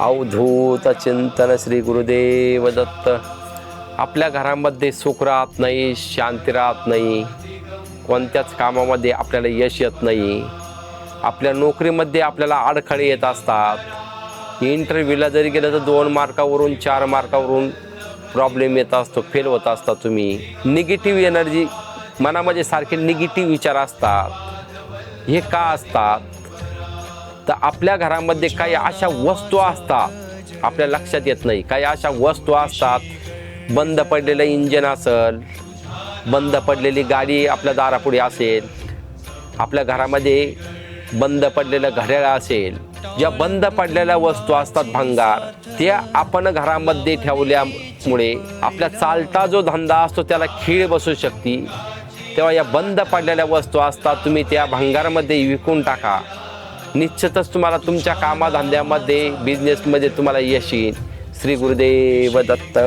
अवधूत चिंतन श्री गुरुदेव दत्त. आपल्या घरामध्ये सुख राहत नाही शांती राहत नाही. कोणत्याच कामामध्ये आपल्याला यश येत नाही. आपल्या नोकरीमध्ये आपल्याला अडखळे येत असतात. इंटरव्ह्यूला जरी गेलं तर दोन मार्कावरून चार मार्कावरून प्रॉब्लेम येत असतो फेल होत असता तुम्ही. निगेटिव्ह एनर्जी मनामध्ये सारखे निगेटिव्ह विचार असतात. हे का असतात? तर आपल्या घरामध्ये काही अशा वस्तू असतात. आपल्या लक्षात येत नाही. काही अशा वस्तू असतात. बंद पडलेलं इंजन असेल बंद पडलेली गाडी आपल्या दारापुढे असेल आपल्या घरामध्ये बंद पडलेलं घड्याळ असेल ज्या बंद पडलेल्या वस्तू असतात भंगार त्या आपण घरामध्ये ठेवल्यामुळे आपल्या चालता जो धंदा असतो त्याला खीळ बसू शकते. तेव्हा या बंद पडलेल्या वस्तू असतात तुम्ही त्या भंगारमध्ये विकून टाका. निश्चितच तुम्हाला तुमच्या कामाधंद्यामध्ये बिझनेसमध्ये तुम्हाला यश येईल. श्री गुरुदेव दत्त.